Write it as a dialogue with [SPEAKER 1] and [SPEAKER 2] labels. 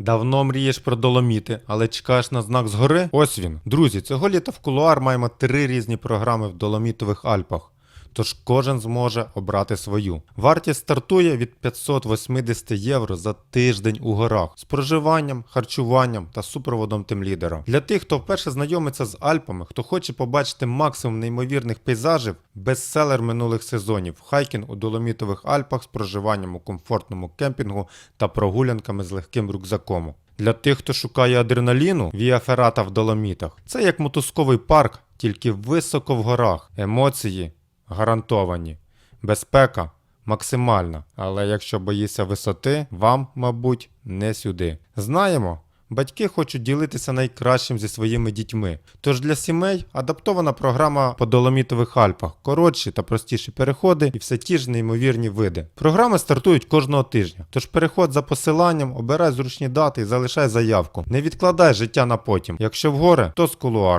[SPEAKER 1] Давно мрієш про доломіти, але чекаєш на знак згори? Ось він. Друзі, цього літа в кулуар маємо три різні програми в Доломітових Альпах. Тож кожен зможе обрати свою. Вартість стартує від 580 євро за тиждень у горах з проживанням, харчуванням та супроводом тимлідера. Для тих, хто вперше знайомиться з Альпами, хто хоче побачити максимум неймовірних пейзажів, бестселер минулих сезонів хайкінг у Доломітових Альпах з проживанням у комфортному кемпінгу та прогулянками з легким рюкзаком. Для тих, хто шукає адреналіну, Віа Феррата в Доломітах. Це як мотузковий парк, тільки високо в горах. Емоції гарантовані. Безпека максимальна. Але якщо боїшся висоти, вам, мабуть, не сюди. Знаємо. Батьки хочуть ділитися найкращим зі своїми дітьми. Тож для сімей адаптована програма по Доломітових Альпах, коротші та простіші переходи і все ті ж неймовірні види. Програми стартують кожного тижня. Тож переход за посиланням, обирай зручні дати і залишай заявку. Не відкладай життя на потім. Якщо в гори, то з кулуар.